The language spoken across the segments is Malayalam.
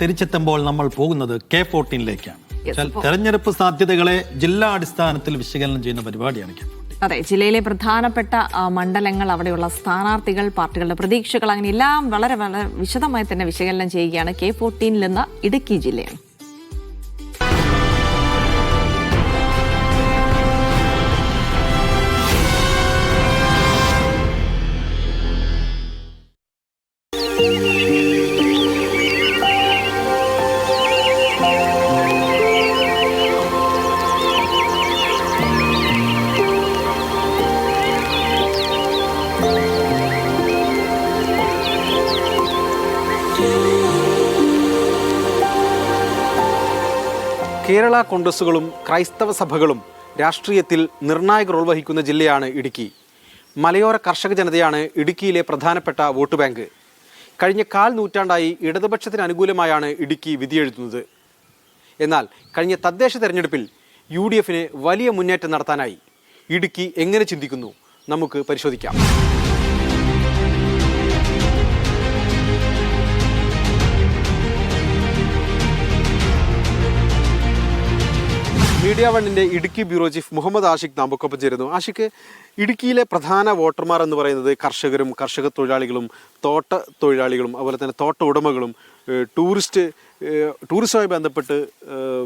തിരിച്ചെത്തുമ്പോൾ നമ്മൾ പോകുന്നത് കെ ഫോർട്ടീനിലേക്കാണ്. തെരഞ്ഞെടുപ്പ് സാധ്യതകളെ ജില്ലാ അടിസ്ഥാനത്തിൽ വിശകലനം ചെയ്യുന്ന പരിപാടിയാണ് കെ അതെ ജില്ലയിലെ പ്രധാനപ്പെട്ട മണ്ഡലങ്ങൾ അവിടെയുള്ള സ്ഥാനാർത്ഥികൾ പാർട്ടികളുടെ പ്രതീക്ഷകൾ അങ്ങനെ എല്ലാം വളരെ വളരെ വിശദമായി തന്നെ വിശകലനം ചെയ്യുകയാണ് കെ ഫോർട്ടീനിൽ നിന്ന് ഇടുക്കി ജില്ലയാണ് കേരള കോൺഗ്രസുകളും ക്രൈസ്തവ സഭകളും രാഷ്ട്രീയത്തിൽ നിർണായക റോൾ വഹിക്കുന്ന ജില്ലയാണ് ഇടുക്കി. മലയോര കർഷക ജനതയാണ് ഇടുക്കിയിലെ പ്രധാനപ്പെട്ട വോട്ട് ബാങ്ക്. കഴിഞ്ഞ കാൽ നൂറ്റാണ്ടായി ഇടതുപക്ഷത്തിന് അനുകൂലമായാണ് ഇടുക്കി വിധിയെഴുതുന്നത് എന്നാൽ കഴിഞ്ഞ തദ്ദേശ തെരഞ്ഞെടുപ്പിൽ യു വലിയ മുന്നേറ്റം നടത്താനായി ഇടുക്കി എങ്ങനെ ചിന്തിക്കുന്നു? നമുക്ക് പരിശോധിക്കാം. മീഡിയ വണ്ണിന്റെ ഇടുക്കി ബ്യൂറോ ചീഫ് മുഹമ്മദ് ആഷിഖ് നമുക്കൊപ്പം ചേരുന്നു. ആഷിഖ് ഇടുക്കിയിലെ പ്രധാന വോട്ടർമാർ എന്ന് പറയുന്നത് കർഷകരും കർഷക തൊഴിലാളികളും തോട്ട തൊഴിലാളികളും അതുപോലെ തന്നെ തോട്ട ഉടമകളും ടൂറിസ്റ്റ് ടൂറിസവുമായി ബന്ധപ്പെട്ട്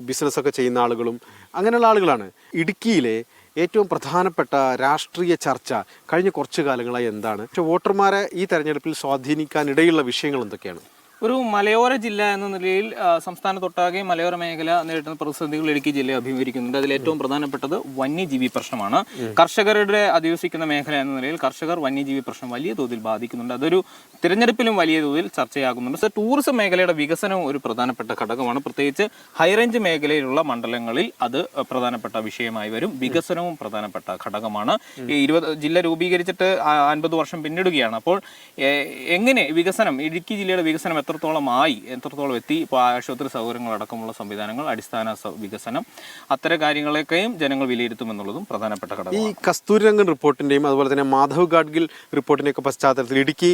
ബിസിനസ്സൊക്കെ ചെയ്യുന്ന ആളുകളും അങ്ങനെയുള്ള ആളുകളാണ്. ഇടുക്കിയിലെ ഏറ്റവും പ്രധാനപ്പെട്ട രാഷ്ട്രീയ ചർച്ച കഴിഞ്ഞ കുറച്ച് കാലങ്ങളായി എന്താണ്? പക്ഷേ വോട്ടർമാരെ ഈ തെരഞ്ഞെടുപ്പിൽ സ്വാധീനിക്കാനിടയുള്ള വിഷയങ്ങൾ എന്തൊക്കെയാണ്? ഒരു മലയോര ജില്ല എന്ന നിലയിൽ സംസ്ഥാനത്തൊട്ടാകെ മലയോര മേഖല നേരിടുന്ന പ്രതിസന്ധികൾ ഇടുക്കി ജില്ലയെ അഭിമുഖീകരിക്കുന്നുണ്ട്. അതിൽ ഏറ്റവും പ്രധാനപ്പെട്ടത് വന്യജീവി പ്രശ്നമാണ്. കർഷകരുടെ അധിവസിക്കുന്ന മേഖല എന്ന നിലയിൽ കർഷകർ വന്യജീവി പ്രശ്നം വലിയ തോതിൽ ബാധിക്കുന്നുണ്ട്. അതൊരു തിരഞ്ഞെടുപ്പിലും വലിയ തോതിൽ ചർച്ചയാകുന്നുണ്ട്. സോ ടൂറിസം മേഖലയുടെ വികസനവും ഒരു പ്രധാനപ്പെട്ട ഘടകമാണ്. പ്രത്യേകിച്ച് ഹൈറേഞ്ച് മേഖലയിലുള്ള മണ്ഡലങ്ങളിൽ അത് പ്രധാനപ്പെട്ട വിഷയമായി വരും. വികസനവും പ്രധാനപ്പെട്ട ഘടകമാണ്. ഈ ഇരുപത് ജില്ല രൂപീകരിച്ചിട്ട് അൻപത് വർഷം പിന്നിടുകയാണ്. അപ്പോൾ എങ്ങനെ വികസനം ഇടുക്കി ജില്ലയുടെ വികസനം എത്രത്തോളം ആയി എത്രത്തോളം എത്തി ഇപ്പോൾ ആശുപത്രി സൗകര്യങ്ങൾ അടക്കമുള്ള സംവിധാനങ്ങൾ അടിസ്ഥാന വികസനം അത്തരം കാര്യങ്ങളൊക്കെയും ജനങ്ങൾ വിലയിരുത്തുമെന്നുള്ളതും പ്രധാനപ്പെട്ട ഘടകം ഈ കസ്തൂരിരംഗൻ റിപ്പോർട്ടിന്റെയും അതുപോലെ തന്നെ മാധവ് ഗാഡ്ഗിൽ റിപ്പോർട്ടിന്റെയൊക്കെ പശ്ചാത്തലത്തിൽ ഇടുക്കി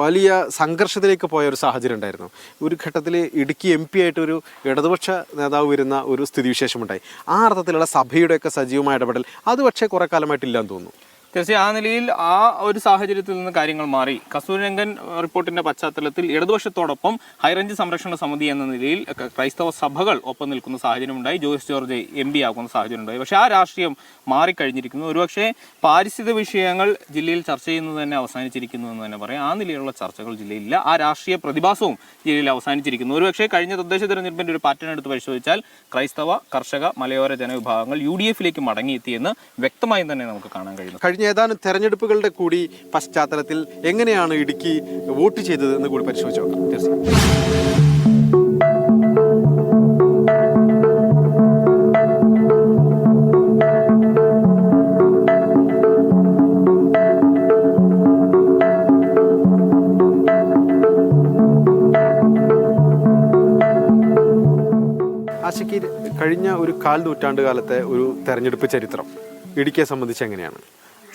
വലിയ സംഘർഷത്തിലേക്ക് പോയ ഒരു സാഹചര്യം ഉണ്ടായിരുന്നു. ഒരു ഘട്ടത്തിൽ ഇടുക്കി എം പി ആയിട്ട് ഒരു ഇടതുപക്ഷ നേതാവ് വരുന്ന ഒരു സ്ഥിതിവിശേഷമുണ്ടായി. ആ അർത്ഥത്തിലുള്ള സഭയുടെയൊക്കെ സജീവമായ ഇടപെടൽ അത് പക്ഷേ കുറെ കാലമായിട്ടില്ലാന്ന് തോന്നുന്നു. തീർച്ചയായും ആ നിലയിൽ ആ ഒരു സാഹചര്യത്തിൽ നിന്ന് കാര്യങ്ങൾ മാറി. കസ്തൂരിരംഗൻ റിപ്പോർട്ടിന്റെ പശ്ചാത്തലത്തിൽ ഇടതുപക്ഷത്തോടൊപ്പം ഹൈറേഞ്ച് സംരക്ഷണ സമിതി എന്ന നിലയിൽ ക്രൈസ്തവ സഭകൾ ഒപ്പം നിൽക്കുന്ന സാഹചര്യം ഉണ്ടായി ജോയിസ് ജോർജ് എം പി ആകുന്ന സാഹചര്യം ഉണ്ടായി പക്ഷേ ആ രാഷ്ട്രീയം മാറിക്കഴിഞ്ഞിരിക്കുന്നു. ഒരുപക്ഷെ പാരിസ്ഥിതിക വിഷയങ്ങൾ ജില്ലയിൽ ചർച്ച ചെയ്യുന്നത് തന്നെ അവസാനിച്ചിരിക്കുന്നു എന്ന് തന്നെ പറയാം. ആ നിലയിലുള്ള ചർച്ചകൾ ജില്ലയിലില്ല. ആ രാഷ്ട്രീയ പ്രതിഭാസവും ജില്ലയിൽ അവസാനിച്ചിരിക്കുന്നു. ഒരുപക്ഷെ കഴിഞ്ഞ തദ്ദേശ തെരഞ്ഞെടുപ്പിന്റെ ഒരു പാറ്റേൺ എടുത്ത് പരിശോധിച്ചാൽ ക്രൈസ്തവ കർഷക മലയോര ജനവിഭാഗങ്ങൾ യു ഡി എഫിലേക്ക് മടങ്ങിയെത്തിയെന്ന് വ്യക്തമായും തന്നെ നമുക്ക് കാണാൻ കഴിയുന്നു. കഴിഞ്ഞ ഏതാനും തെരഞ്ഞെടുപ്പുകളുടെ കൂടി പശ്ചാത്തലത്തിൽ എങ്ങനെയാണ് ഇടുക്കി വോട്ട് ചെയ്തത് എന്ന് കൂടി പരിശോധിച്ച് നോക്കാം. കഴിഞ്ഞ ഒരു കാൽ നൂറ്റാണ്ട് കാലത്തെ ഒരു തെരഞ്ഞെടുപ്പ് ചരിത്രം ഇടുക്കിയെ സംബന്ധിച്ച് എങ്ങനെയാണ്?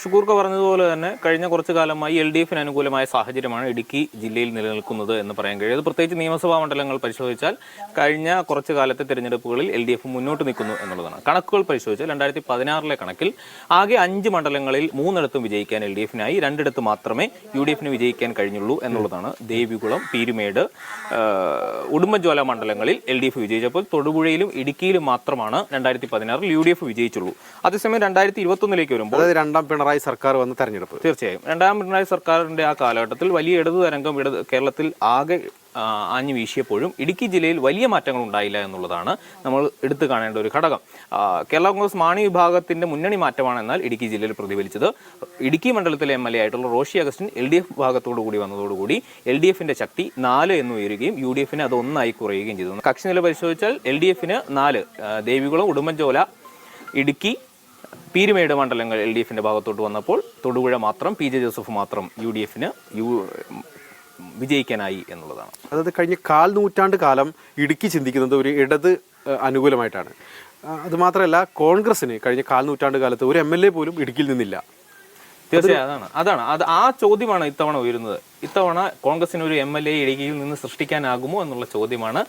ഷുക്കൂർക്ക പറഞ്ഞതുപോലെ തന്നെ കഴിഞ്ഞ കുറച്ചു കാലമായി എൽ ഡി എഫിന് അനുകൂലമായ സാഹചര്യമാണ് ഇടുക്കി ജില്ലയിൽ നിലനിൽക്കുന്നത് എന്ന് പറയാൻ കഴിയും. അത് പ്രത്യേകിച്ച് നിയമസഭാ മണ്ഡലങ്ങൾ പരിശോധിച്ചാൽ കഴിഞ്ഞ കുറച്ചു കാലത്തെ തിരഞ്ഞെടുപ്പുകളിൽ എൽ ഡി എഫ് മുന്നോട്ട് നിൽക്കുന്നു എന്നുള്ളതാണ്. കണക്കുകൾ പരിശോധിച്ചാൽ രണ്ടായിരത്തി പതിനാറിലെ കണക്കിൽ ആകെ അഞ്ച് മണ്ഡലങ്ങളിൽ മൂന്നിടത്തും വിജയിക്കാൻ എൽ ഡി എഫിനായി രണ്ടിടത്ത് മാത്രമേ യു ഡി എഫിന് വിജയിക്കാൻ കഴിഞ്ഞുള്ളൂ എന്നുള്ളതാണ്. ദേവികുളം പീരുമേട് ഉടുമ്പൻജ്വാല മണ്ഡലങ്ങളിൽ എൽ ഡി എഫ് വിജയിച്ചപ്പോൾ തൊടുപുഴയിലും ഇടുക്കിയിലും മാത്രമാണ് രണ്ടായിരത്തി പതിനാറിൽ യു ഡി എഫ് വിജയിച്ചുള്ളൂ. അതേസമയം രണ്ടായിരത്തി ഇരുപത്തൊന്നിലേക്ക് വരുമ്പോൾ രണ്ടാം പിണറായി സർക്കാർ വന്ന തെരഞ്ഞെടുപ്പ്. തീർച്ചയായും. രണ്ടാം പിണറായി സർക്കാരിന്റെ ആ കാലഘട്ടത്തിൽ വലിയ ഇടതു തരംഗം ഇടത് കേരളത്തിൽ ആകെ ആഞ്ഞു വീശിയപ്പോഴും ഇടുക്കി ജില്ലയിൽ വലിയ മാറ്റങ്ങൾ ഉണ്ടായില്ല എന്നുള്ളതാണ് നമ്മൾ എടുത്തു കാണേണ്ട ഒരു ഘടകം. കേരള കോൺഗ്രസ് മാണി വിഭാഗത്തിന്റെ മുന്നണി മാറ്റമാണ് എന്നാൽ ഇടുക്കി ജില്ലയിൽ പ്രതിഫലിച്ചത്. ഇടുക്കി മണ്ഡലത്തിലെ എം എൽ എ ആയിട്ടുള്ള Roshy Augustine L D F ഭാഗത്തോടു കൂടി വന്നതോടുകൂടി എൽ ഡി എഫിന്റെ ശക്തി നാല് എന്ന് ഉയരുകയും യു ഡി എഫിന് അത് ഒന്നായി കുറയുകയും ചെയ്തു. കക്ഷി നില പരിശോധിച്ചാൽ എൽ ഡി എഫിന് നാല് ദേവികുളം ഉടുമ്പൻചോല ഇടുക്കി പീരുമേട് മണ്ഡലങ്ങൾ എൽ ഡി എഫിന്റെ ഭാഗത്തോട്ട് വന്നപ്പോൾ തൊടുപുഴ മാത്രം പി ജെ ജോസഫ് മാത്രം യു ഡി എഫിന് യു വിജയിക്കാനായി എന്നുള്ളതാണ്. അതായത് കഴിഞ്ഞ കാൽ നൂറ്റാണ്ട് കാലം ഇടുക്കി ചിന്തിക്കുന്നത് ഒരു ഇടത് അനുകൂലമായിട്ടാണ്. അതുമാത്രമല്ല അത് മാത്രമല്ല കോൺഗ്രസിന് കഴിഞ്ഞ കാൽ നൂറ്റാണ്ട് കാലത്ത് ഒരു എം എൽ എ പോലും ഇടുക്കിയിൽ നിന്നില്ല. തീർച്ചയായും അതാണ് അതാണ്. അത് ആ ചോദ്യമാണ് ഇത്തവണ ഉയരുന്നത്. ഇത്തവണ കോൺഗ്രസിന് ഒരു എം എൽ എ ഇടുക്കിയിൽ നിന്ന് സൃഷ്ടിക്കാനാകുമോ എന്നുള്ള ചോദ്യമാണ്.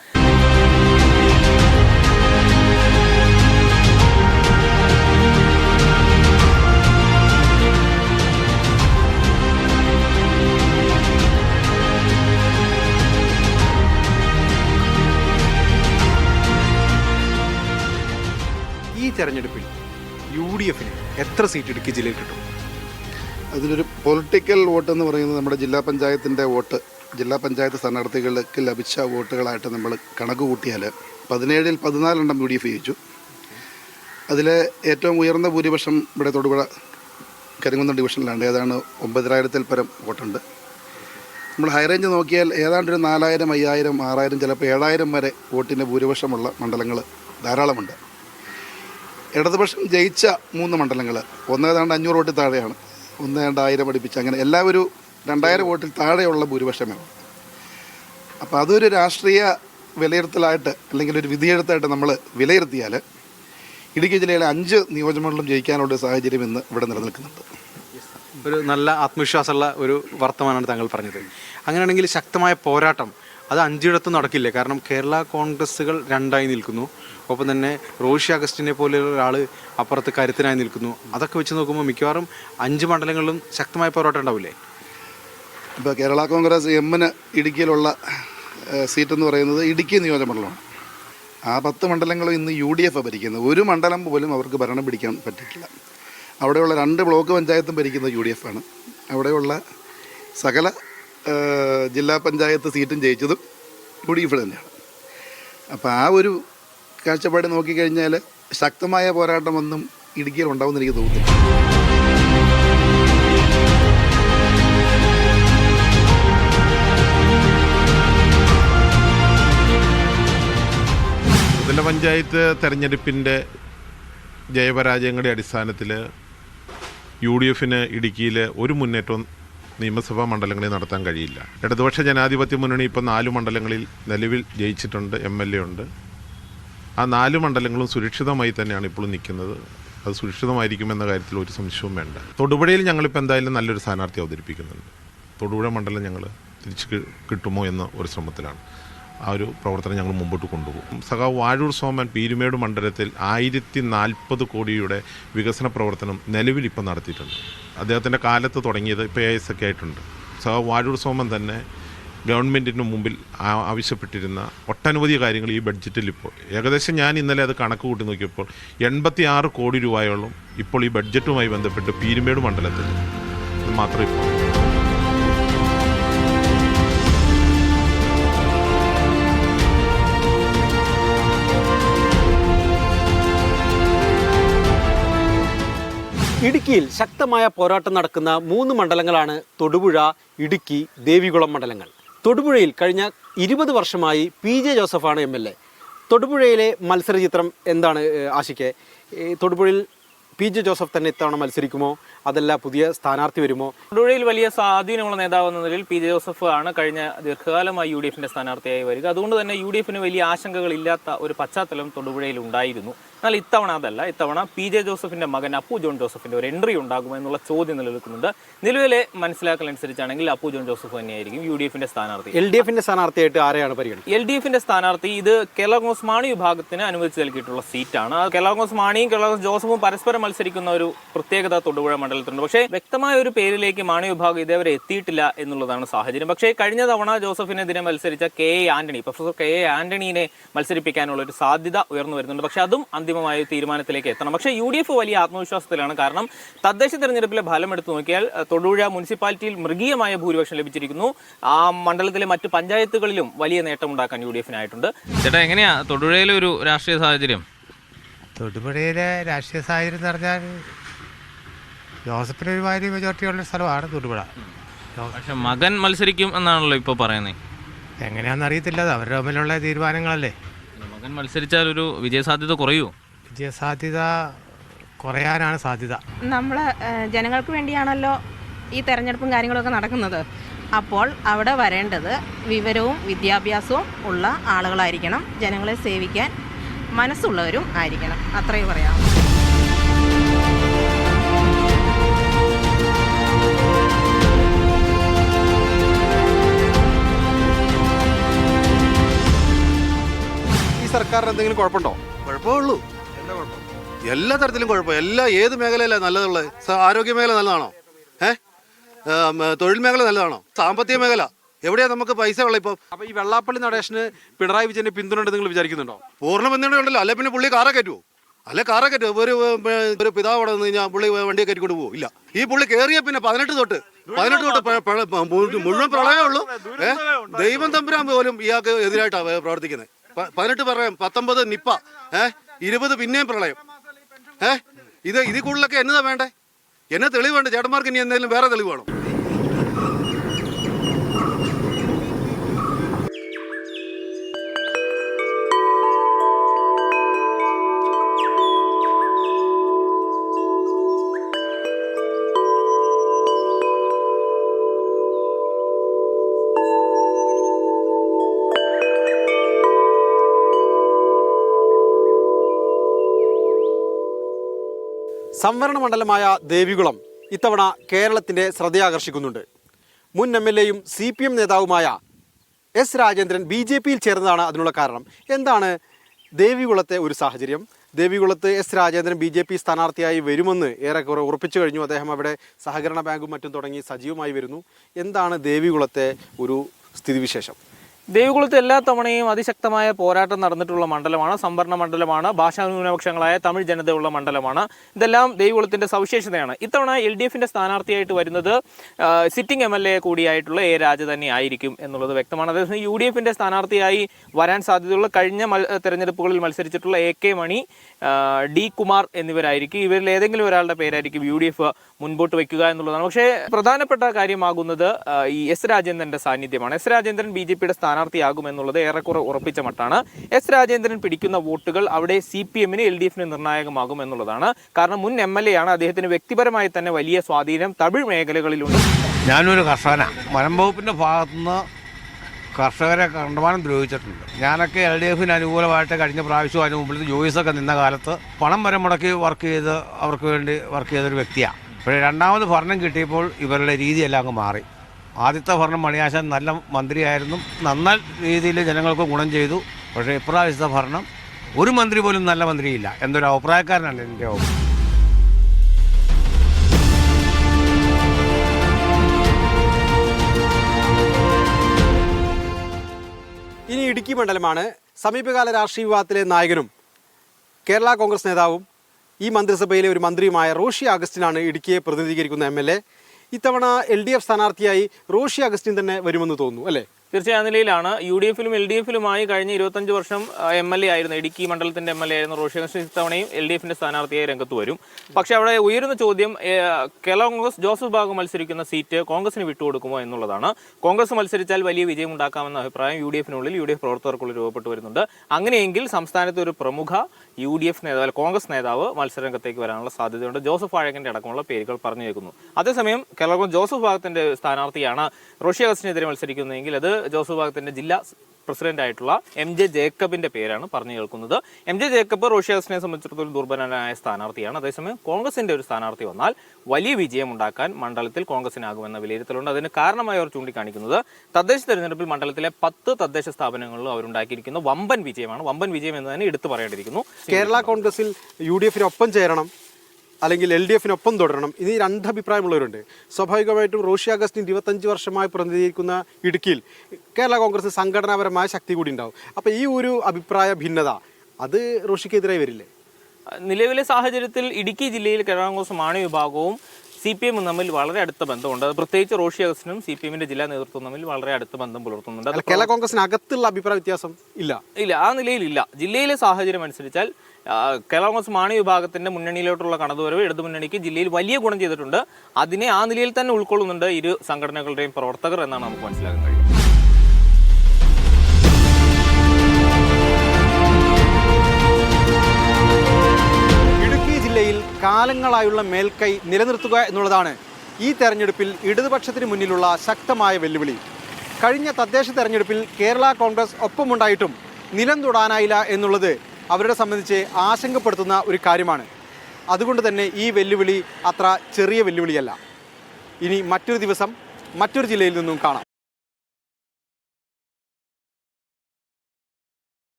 തെരഞ്ഞെടുപ്പിൽ യു ഡി എഫിന് എത്ര സീറ്റ് ഇടുക്കി ജില്ലയിൽ കിട്ടും? അതിലൊരു പൊളിറ്റിക്കൽ വോട്ട് എന്ന് പറയുന്നത് നമ്മുടെ ജില്ലാ പഞ്ചായത്തിന്റെ വോട്ട് ജില്ലാ പഞ്ചായത്ത് സ്ഥാനാർത്ഥികൾക്ക് ലഭിച്ച വോട്ടുകളായിട്ട് നമ്മൾ കണക്ക് കൂട്ടിയാൽ പതിനേഴിൽ പതിനാലെണ്ണം യു ഡി എഫ് ജയിച്ചു. അതിൽ ഏറ്റവും ഉയർന്ന ഭൂരിപക്ഷം ഇവിടെ തൊടുപുഴ കരിങ്കുന്നം ഡിവിഷനിലാണ്. ഏതാണ്? ഒമ്പതിനായിരത്തിൽ പരം വോട്ടുണ്ട്. നമ്മൾ ഹൈറേഞ്ച് നോക്കിയാൽ ഏതാണ്ട് ഒരു നാലായിരം അയ്യായിരം ആറായിരം ചിലപ്പോൾ ഏഴായിരം വരെ വോട്ടിന്റെ ഭൂരിപക്ഷമുള്ള മണ്ഡലങ്ങൾ ധാരാളമുണ്ട്. ഇടതുപക്ഷം ജയിച്ച മൂന്ന് മണ്ഡലങ്ങൾ ഒന്ന് ഏതാണ്ട് അഞ്ഞൂറ് വോട്ടിൽ താഴെയാണ്. ഒന്ന് ഏതാണ്ട് ആയിരം അടുപ്പിച്ച്. അങ്ങനെ എല്ലാവരും രണ്ടായിരം വോട്ടിൽ താഴെയുള്ള ഭൂരിപക്ഷമേ അപ്പോൾ അതൊരു രാഷ്ട്രീയ വിലയിരുത്തലായിട്ട് അല്ലെങ്കിൽ ഒരു വിധിയെഴുത്തായിട്ട് നമ്മൾ വിലയിരുത്തിയാൽ ഇടുക്കി ജില്ലയിലെ അഞ്ച് നിയോജകമണ്ഡലം ജയിക്കാനുള്ള സാഹചര്യം ഇന്ന് ഇവിടെ നിലനിൽക്കുന്നുണ്ട്. ഒരു നല്ല ആത്മവിശ്വാസമുള്ള ഒരു വർത്തമാനമാണ് താങ്കൾ പറഞ്ഞത്. അങ്ങനെയാണെങ്കിൽ ശക്തമായ പോരാട്ടം അത് അഞ്ചിടത്ത് നടക്കില്ല? കാരണം കേരള കോൺഗ്രസ്സുകൾ രണ്ടായി നിൽക്കുന്നു. ഒപ്പം തന്നെ റോഷി അഗസ്റ്റിനെ പോലെയുള്ള ഒരാൾ അപ്പുറത്ത് കരുത്തനായി നിൽക്കുന്നു. അതൊക്കെ വെച്ച് നോക്കുമ്പോൾ മിക്കവാറും അഞ്ച് മണ്ഡലങ്ങളിലും ശക്തമായ പോരാട്ടം ഉണ്ടാവില്ലേ? ഇപ്പോൾ കേരള കോൺഗ്രസ് എമ്മിന് ഇടുക്കിയിലുള്ള സീറ്റ് എന്ന് പറയുന്നത് ഇടുക്കി നിയോജകമണ്ഡലമാണ് ആ പത്ത് മണ്ഡലങ്ങളും ഇന്ന് യു ഡി എഫ് ഭരിക്കുന്നത് ഒരു മണ്ഡലം പോലും അവർക്ക് ഭരണം പിടിക്കാൻ പറ്റിയിട്ടില്ല. അവിടെയുള്ള രണ്ട് ബ്ലോക്ക് പഞ്ചായത്തും ഭരിക്കുന്നത് യു ഡി എഫ് ആണ് അവിടെയുള്ള സകല ജില്ലാ പഞ്ചായത്ത് സീറ്റും ജയിച്ചതും യു ഡി എഫ് തന്നെയാണ്. അപ്പോൾ ആ ഒരു കാഴ്ചപ്പാട് നോക്കിക്കഴിഞ്ഞാൽ ശക്തമായ പോരാട്ടമൊന്നും ഇടുക്കിയിൽ ഉണ്ടാവുമെന്ന് എനിക്ക് തോന്നുന്നില്ല. ജില്ലാ പഞ്ചായത്ത് തെരഞ്ഞെടുപ്പിന്റെ ജയപരാജയങ്ങളുടെ അടിസ്ഥാനത്തിൽ യു ഡി എഫിന് ഇടുക്കിയിൽ ഒരു മുന്നേറ്റവും നിയമസഭാ മണ്ഡലങ്ങളിൽ നടത്താൻ കഴിയില്ല. ഇടതുപക്ഷ ജനാധിപത്യ മുന്നണി ഇപ്പോൾ നാല് മണ്ഡലങ്ങളിൽ നിലവിൽ ജയിച്ചിട്ടുണ്ട് എം എൽ എ ഉണ്ട്. ആ നാല് മണ്ഡലങ്ങളും സുരക്ഷിതമായി തന്നെയാണ് ഇപ്പോൾ നിൽക്കുന്നത്. അത് സുരക്ഷിതമായിരിക്കുമെന്ന കാര്യത്തിൽ ഒരു സംശയവും വേണ്ട. തൊടുപുഴയിൽ ഞങ്ങളിപ്പോൾ എന്തായാലും നല്ലൊരു സ്ഥാനാർത്ഥി അവതരിപ്പിക്കുന്നുണ്ട്. തൊടുപുഴ മണ്ഡലം ഞങ്ങൾ തിരിച്ച് കിട്ടുമോ എന്ന ഒരു ശ്രമത്തിലാണ്. ആ ഒരു പ്രവർത്തനം ഞങ്ങൾ മുമ്പോട്ട് കൊണ്ടുപോകും. സഖാവ് വാഴൂർ സോമൻ പീരുമേട് മണ്ഡലത്തിൽ ആയിരത്തി നാൽപ്പത് കോടിയുടെ വികസന പ്രവർത്തനം നിലവിൽ ഇപ്പം നടത്തിയിട്ടുണ്ട്. അദ്ദേഹത്തിന്റെ കാലത്ത് തുടങ്ങിയത് ഇപ്പോൾ എ എസ് ഒക്കെ ആയിട്ടുണ്ട്. സഖാവ് വാഴൂർ സോമൻ തന്നെ ഗവൺമെന്റിന് മുമ്പിൽ ആവശ്യപ്പെട്ടിരുന്ന ഒട്ടനവധി കാര്യങ്ങൾ ഈ ബഡ്ജറ്റിൽ ഇപ്പോൾ ഏകദേശം ഞാൻ ഇന്നലെ അത് കണക്ക് കൂട്ടി നോക്കിയപ്പോൾ എൺപത്തി ആറ് കോടി രൂപയോളം ഇപ്പോൾ ഈ ബഡ്ജറ്റുമായി ബന്ധപ്പെട്ട് പീരുമേട് മണ്ഡലത്തിൽ ഇത് മാത്രം ഇപ്പോൾ ഇടുക്കിയിൽ ശക്തമായ പോരാട്ടം നടക്കുന്ന മൂന്ന് മണ്ഡലങ്ങളാണ് തൊടുപുഴ ഇടുക്കി ദേവികുളം മണ്ഡലങ്ങൾ. തൊടുപുഴയിൽ കഴിഞ്ഞ ഇരുപത് വർഷമായി പി ജെ ജോസഫാണ് എം എൽ എ. തൊടുപുഴയിലെ മത്സര ചിത്രം എന്താണ് ആശിക്കെ? തൊടുപുഴയിൽ പി ജെ ജോസഫ് തന്നെ ഇത്തവണ മത്സരിക്കുമോ? അതല്ല പുതിയ സ്ഥാനാർത്ഥി വരുമോ? തൊടുപുഴയിൽ വലിയ സ്വാധീനമുള്ള നേതാവ് എന്ന നിലയിൽ പി ജോസഫ് ആണ് കഴിഞ്ഞ ദീർഘകാലമായി യു ഡി എഫിന്റെ സ്ഥാനാർത്ഥിയായി വരിക. അതുകൊണ്ട് തന്നെ യു ഡി എഫിന് വലിയ ആശങ്കകളില്ലാത്ത ഒരു പശ്ചാത്തലം തൊടുപുഴയിൽ ഉണ്ടായിരുന്നു. എന്നാൽ ഇത്തവണ അതല്ല ഇത്തവണ പി ജെ ജോസഫിന്റെ മകൻ അപ്പു ജോൺ ജോസഫിന്റെ ഒരു എൻട്രി ഉണ്ടാകുമോ എന്നുള്ള ചോദ്യം നിലനിൽക്കുന്നുണ്ട്. നിലവിലെ മനസ്സിലാക്കൽ അനുസരിച്ചാണെങ്കിൽ അപ്പു ജോൺ ജോസഫ് തന്നെയായിരിക്കും യു ഡി എഫിന്റെ സ്ഥാനാർത്ഥി. എൽ ഡി എഫിന്റെ സ്ഥാനാർത്ഥിയായിട്ട് ആരെയാണ് പരിഗണിക്കുന്നത്? എൽ ഡി എഫിന്റെ സ്ഥാനാർത്ഥി ഇത് കേരള കോൺഗ്രസ് മാണി വിഭാഗത്തിന് അനുവദിച്ച് നൽകിയിട്ടുള്ള സീറ്റാണ്. ആ കേരള കോൺഗ്രസ് മാണിയും കേരള ജോസഫും പരസ്പരം മത്സരിക്കുന്ന ഒരു പ്രത്യേകത തൊടുപുഴ മണ്ഡലത്തിലുണ്ട് പക്ഷേ വ്യക്തമായ ഒരു പേരിലേക്ക് മാണി വിഭാഗം ഇതേവരെ എത്തിയിട്ടില്ല എന്നുള്ളതാണ് സാഹചര്യം. പക്ഷേ കഴിഞ്ഞ തവണ ജോസഫിനെതിരെ മത്സരിച്ച K A Antony professor K A ആന്റണീനെ മത്സരിപ്പിക്കാനുള്ള ഒരു സാധ്യത ഉയർന്നു വരുന്നുണ്ട്. പക്ഷേ അതും അന്തിമമായ തീരുമാനത്തിലേക്ക് എത്തണം. പക്ഷേ യു ഡി എഫ് വലിയ ആത്മവിശ്വാസത്തിലാണ്. കാരണം തദ്ദേശ തെരഞ്ഞെടുപ്പിലെ ഫലം എടുത്തു നോക്കിയാൽ തൊടുപുഴ മുനിസിപ്പാലിറ്റിയിൽ മൃഗീയമായ ഭൂരിപക്ഷം ലഭിച്ചിരിക്കുന്നു. ആ മണ്ഡലത്തിലെ മറ്റ് പഞ്ചായത്തുകളിലും വലിയ നേട്ടം ഉണ്ടാക്കാൻ യു ഡി എഫിനായിട്ടുണ്ട്. ചേട്ടാ എങ്ങനെയാ തൊടുപുഴയിലെ ഒരു രാഷ്ട്രീയ സാഹചര്യം? തൊടുപുഴയിലെ രാഷ്ട്രീയ സാഹചര്യം എന്ന് പറഞ്ഞാൽ ജോസഫിന് ഒരുമാതിരി മെജോറിറ്റി ഉള്ള സ്ഥലമാണ് തൊടുപുഴ. പക്ഷെ മകൻ മത്സരിക്കും എന്നാണല്ലോ ഇപ്പോൾ പറയുന്നത് എങ്ങനെയാണെന്ന് അറിയത്തില്ല അത് അവരുടെ തമ്മിലുള്ള തീരുമാനങ്ങളല്ലേ. മകൻ മത്സരിച്ചാൽ ഒരു വിജയസാധ്യത കുറയൂ. വിജയസാധ്യത കുറയാനാണ് സാധ്യത. നമ്മൾ ജനങ്ങൾക്ക് വേണ്ടിയാണല്ലോ ഈ തെരഞ്ഞെടുപ്പും കാര്യങ്ങളൊക്കെ നടക്കുന്നത്. അപ്പോൾ അവിടെ വരേണ്ടത് വിവരവും വിദ്യാഭ്യാസവും ഉള്ള ആളുകളായിരിക്കണം. ജനങ്ങളെ സേവിക്കാൻ മനസ്സുള്ളവരും ആയിരിക്കണം. അത്രയും പറയാം സർക്കാരിന് എന്തെങ്കിലും കുഴപ്പമുണ്ടോ? കുഴപ്പമുള്ളൂ. എല്ലാ തരത്തിലും കുഴപ്പം എല്ലാ ഏത് മേഖലയിലാണ് നല്ലതുള്ളത് സ- ആരോഗ്യ മേഖല നല്ലതാണോ? ഏ? ഉം, തൊഴിൽ മേഖല നല്ലതാണോ? സാമ്പത്തിക മേഖല. എവിടെയാ നമുക്ക് പൈസ ഉള്ളത് ഇപ്പം? അപ്പൊ ഈ വെള്ളാപ്പള്ളി നടേശന് പിണറായി വിജയന്റെ പിന്തുണ നിങ്ങൾ വിചാരിക്കുന്നുണ്ടോ? പൂർണ പിന്തുണ ഉണ്ടല്ലോ. അല്ലെ പിന്നെ പുള്ളി കാറെ കയറ്റുമോ അല്ലെ കാറെ കയറ്റുമോ ഒരു ഏ, ഒരു പിതാവ് അവിടെ നിന്ന് കഴിഞ്ഞാൽ പുള്ളി വണ്ടിയെ കയറ്റിക്കൊണ്ട് പോകും ഇല്ല. ഈ പുള്ളി കയറിയ പിന്നെ പതിനെട്ട് തൊട്ട് പതിനെട്ട് തൊട്ട് മുഴുവൻ പ്രളയമേ ഉള്ളൂ. ഏ? ദൈവം തമ്പുരാൻ പോലും ഇയാൾക്ക് എതിരായിട്ടാണ് പ്രവർത്തിക്കുന്നത് പതിനെട്ട് പ്രളയം പത്തൊമ്പത് നിപ്പ ഏഹ് ഇരുപത് പിന്നെയും പ്രളയം. ഏഹ് ഇത് ഇതിൽ കൂടുതലൊക്കെ എന്നതാ വേണ്ടേ? എന്നെ തെളിവ് വേണ്ട? ചേട്ടന്മാർക്ക് ഇനി എന്തെങ്കിലും വേറെ തെളിവ് വേണം? സംവരണ മണ്ഡലമായ ദേവികുളം ഇത്തവണ കേരളത്തിന്റെ ശ്രദ്ധയാകർഷിക്കുന്നുണ്ട്. മുൻ എം എൽ എയും സി പി എം നേതാവുമായ എസ് രാജേന്ദ്രൻ ബി ജെ പിയിൽ ചേർന്നതാണ് അതിനുള്ള കാരണം. എന്താണ് ദേവികുളത്തെ ഒരു സാഹചര്യം? ദേവികുളത്ത് S Rajendran B J P സ്ഥാനാർത്ഥിയായി വരുമെന്ന് ഏറെക്കുറെ ഉറപ്പിച്ചു കഴിഞ്ഞു. അദ്ദേഹം അവിടെ സഹകരണ ബാങ്കും മറ്റും തുടങ്ങി സജീവമായി വരുന്നു. എന്താണ് ദേവികുളത്തെ ഒരു സ്ഥിതിവിശേഷം? ദേവികുളത്ത് എല്ലാ തവണയും അതിശക്തമായ പോരാട്ടം നടന്നിട്ടുള്ള മണ്ഡലമാണ് സംവരണ മണ്ഡലമാണ് ഭാഷാ ന്യൂനപക്ഷങ്ങളായ തമിഴ് ജനതയുള്ള മണ്ഡലമാണ്. ഇതെല്ലാം ദേവികുളത്തിന്റെ സവിശേഷതയാണ്. ഇത്തവണ എൽ ഡി എഫിന്റെ സ്ഥാനാർത്ഥിയായിട്ട് വരുന്നത് സിറ്റിംഗ് എം എൽ എ കൂടിയായിട്ടുള്ള എ രാജ തന്നെ ആയിരിക്കും എന്നുള്ളത് വ്യക്തമാണ്. അതേസമയം യു ഡി എഫിന്റെ സ്ഥാനാർത്ഥിയായി വരാൻ സാധ്യതയുള്ള കഴിഞ്ഞ മൽ- തെരഞ്ഞെടുപ്പുകളിൽ മത്സരിച്ചിട്ടുള്ള A K Mani D Kumar എന്നിവരായിരിക്കും. ഇവരിൽ ഏതെങ്കിലും ഒരാളുടെ പേരായിരിക്കും യു ഡി എഫ് മുൻപോട്ട് വയ്ക്കുക എന്നുള്ളതാണ്. പക്ഷേ പ്രധാനപ്പെട്ട കാര്യമാകുന്നത് ഈ എസ് രാജേന്ദ്രന്റെ സാന്നിധ്യമാണ്. എസ് രാജേന്ദ്രൻ ബി ജെ പിയുടെ സ്ഥാനാർത്ഥിയാകും എന്നുള്ളത് ഏറെക്കുറെ ഉറപ്പിച്ച മട്ടാണ്. എസ് രാജേന്ദ്രൻ പിടിക്കുന്ന വോട്ടുകൾ അവിടെ സി പി എമ്മിന് എൽ ഡി എഫിന് നിർണായകമാകും എന്നുള്ളതാണ്. കാരണം മുൻ എം എൽ എ ആണ് അദ്ദേഹത്തിന് വ്യക്തിപരമായി തന്നെ വലിയ സ്വാധീനം തമിഴ് മേഖലകളിലുണ്ട്. ഞാനൊരു കർഷകനാണ് വനം വകുപ്പിന്റെ ഭാഗത്തുനിന്ന് കർഷകരെ കണ്ടമാനം ദ്രോഹിച്ചിട്ടുണ്ട്. ഞാനൊക്കെ എൽ ഡി എഫിന് അനുകൂലമായിട്ട് കഴിഞ്ഞ പ്രാവശ്യവും അതിന് മുമ്പിൽ ജോയിസൊക്കെ നിന്ന കാലത്ത് പണം വരെ മുടക്കി വർക്ക് ചെയ്ത് അവർക്ക് വേണ്ടി വർക്ക് ചെയ്തൊരു വ്യക്തിയാണ് പക്ഷേ രണ്ടാമത് ഭരണം കിട്ടിയപ്പോൾ ഇവരുടെ രീതിയെല്ലാം അങ്ങ് മാറി. ആദ്യത്തെ ഭരണം നല്ല മന്ത്രിയായിരുന്നു. നന്ന രീതിയിൽ ജനങ്ങൾക്ക് ഗുണം ചെയ്തു. പക്ഷേ ഇപ്രാവശ്യത്തെ ഭരണം ഒരു മന്ത്രി പോലും നല്ല മന്ത്രിയില്ല എന്തൊരു അഭിപ്രായക്കാരനാണ് എന്റെ ഇനി ഇടുക്കി മണ്ഡലമാണ് സമീപകാല രാഷ്ട്രീയ വിവാദത്തിലെ നായകനും. കേരള കോൺഗ്രസ് നേതാവും ഈ മന്ത്രിസഭയിലെ ഒരു മന്ത്രിയുമായ റോഷി അഗസ്റ്റിനാണ് ഇടുക്കിയെ പ്രതിനിധീകരിക്കുന്ന എ ഇത്തവണ എൽ ഡി എഫ് സ്ഥാനാർത്ഥിയായി റോഷി അഗസ്റ്റിൻ തന്നെ വരുമെന്ന് തോന്നുന്നു അല്ലേ? തീർച്ചയായും നിലയിലാണ്. യു ഡി എഫിലും എൽ ഡി എഫിലുമായി കഴിഞ്ഞ ഇരുപത്തഞ്ച് വർഷം എം എൽ എ ആയിരുന്നു. ഇടുക്കി മണ്ഡലത്തിന്റെ എം എൽ എ ആയിരുന്നു റോഷി അഗസ്റ്റിൻ. ഇത്തവണയും എൽ ഡി എഫിന്റെ സ്ഥാനാർത്ഥിയായി രംഗത്ത് വരും. പക്ഷേ അവിടെ ഉയരുന്ന ചോദ്യം കേരള കോൺഗ്രസ് ജോസഫ് ബാഗ് മത്സരിക്കുന്ന സീറ്റ് കോൺഗ്രസിന് വിട്ടുകൊടുക്കുമോ എന്നുള്ളതാണ്. കോൺഗ്രസ് മത്സരിച്ചാൽ വലിയ വിജയം ഉണ്ടാക്കാമെന്ന അഭിപ്രായം യു ഡി എഫിനുള്ളിൽ യു ഡി എഫ് പ്രവർത്തകർക്കുള്ളിൽ രൂപപ്പെട്ടു വരുന്നുണ്ട്. അങ്ങനെയെങ്കിൽ സംസ്ഥാനത്തെ ഒരു പ്രമുഖ യു ഡി എഫ് നേതാവ് കോൺഗ്രസ് നേതാവ് മത്സരരംഗത്തേക്ക് വരാനുള്ള സാധ്യതയുണ്ട്. ജോസഫ് വാഴകന്റെ അടക്കമുള്ള പേരുകൾ പറഞ്ഞു വെക്കുന്നു അതേസമയം കേരളം ജോസഫ് ഭാഗത്തിന്റെ സ്ഥാനാർത്ഥിയാണ് റോഷി അഗസ്റ്റിനെതിരെ മത്സരിക്കുന്നതെങ്കിൽ അത് ജോസഫ് ഭാഗത്തിന്റെ ജില്ലാ പ്രസിഡന്റ് ആയിട്ടുള്ള എം ജെ ജേക്കബിന്റെ പേരാണ് പറഞ്ഞു കേൾക്കുന്നത്. എം ജെ ജേക്കബ് റോഷിയാസിനെ സംബന്ധിച്ചിടത്തോളം ദുർബലനായ സ്ഥാനാർത്ഥിയാണ്. അതേസമയം കോൺഗ്രസിന്റെ ഒരു സ്ഥാനാർത്ഥി വന്നാൽ വലിയ വിജയം ഉണ്ടാക്കാൻ മണ്ഡലത്തിൽ കോൺഗ്രസിനാകുമെന്ന വിലയിരുത്തലുണ്ട്. അതിന് കാരണമായി അവർ ചൂണ്ടിക്കാണിക്കുന്നത് തദ്ദേശ തെരഞ്ഞെടുപ്പിൽ മണ്ഡലത്തിലെ പത്ത് തദ്ദേശ സ്ഥാപനങ്ങളിലും അവരുണ്ടാക്കിയിരിക്കുന്ന വമ്പൻ വിജയമാണ്. വമ്പൻ വിജയം എന്ന് തന്നെ എടുത്തു പറയേണ്ടിയിരിക്കുന്നു. കേരള കോൺഗ്രസിൽ യു ഡി എഫിനൊപ്പം ചേരണം. അല്ലെങ്കിൽ എൽ ഡി എഫിനൊപ്പം തുടരണം. ഇനി രണ്ട് അഭിപ്രായമുള്ളവരുണ്ട് സ്വാഭാവികമായിട്ടും റോഷി അഗസ്റ്റിൻ ഇരുപത്തഞ്ച് വർഷമായി പ്രതിനിധീകരിക്കുന്ന ഇടുക്കിയിൽ കേരള കോൺഗ്രസ് സംഘടനാപരമായ ശക്തി കൂടി ഉണ്ടാവും. അപ്പോൾ ഈ ഒരു അഭിപ്രായ ഭിന്നത അത് റോഷിക്കെതിരായി വരില്ലേ? നിലവിലെ സാഹചര്യത്തിൽ ഇടുക്കി ജില്ലയിൽ കേരള കോൺഗ്രസ് മാണി വിഭാഗവും സി പി എമ്മും തമ്മിൽ വളരെ അടുത്ത ബന്ധമുണ്ട്. അത് പ്രത്യേകിച്ച് റോഷി അഗസ്റ്റിനും സി പി എമ്മിന്റെ ജില്ലാ നേതൃത്വം തമ്മിൽ വളരെ അടുത്ത ബന്ധം പുലർത്തുന്നുണ്ട്. കേരള കോൺഗ്രസിന് കോൺഗ്രസിനകത്തുള്ള അഭിപ്രായ വ്യത്യാസം ഇല്ല. ഇല്ല ആ നിലയിൽ ഇല്ല. ജില്ലയിലെ സാഹചര്യം അനുസരിച്ചാൽ കേരള കോൺഗ്രസ് മാണി വിഭാഗത്തിന്റെ മുന്നണിയിലോട്ടുള്ള കടന്നുവരവ് ഇടതു മുന്നണിക്ക് ജില്ലയിൽ വലിയ ഗുണം ചെയ്തിട്ടുണ്ട്. അതിനെ ആ നിലയിൽ തന്നെ ഉൾക്കൊള്ളുന്നുണ്ട് ഇരു സംഘടനകളുടെയും പ്രവർത്തകർ എന്നാണ് നമുക്ക് മനസ്സിലാക്കാൻ കഴിയുന്നത്. ഇടുക്കി ജില്ലയിൽ കാലങ്ങളായുള്ള മേൽക്കൈ നിലനിർത്തുക എന്നുള്ളതാണ് ഈ തെരഞ്ഞെടുപ്പിൽ ഇടതുപക്ഷത്തിന് മുന്നിലുള്ള ശക്തമായ വെല്ലുവിളി. കഴിഞ്ഞ തദ്ദേശ തെരഞ്ഞെടുപ്പിൽ കേരള കോൺഗ്രസ് ഒപ്പമുണ്ടായിട്ടും നിലം തൊടാനായില്ല എന്നുള്ളത് അവരെ സംബന്ധിച്ച് ആശങ്കപ്പെടുത്തുന്ന ഒരു കാര്യമാണ്. അതുകൊണ്ട് തന്നെ ഈ വെല്ലുവിളി അത്ര ചെറിയ വെല്ലുവിളിയല്ല. ഇനി മറ്റൊരു ദിവസം മറ്റൊരു ജില്ലയിൽ നിന്നും കാണാം.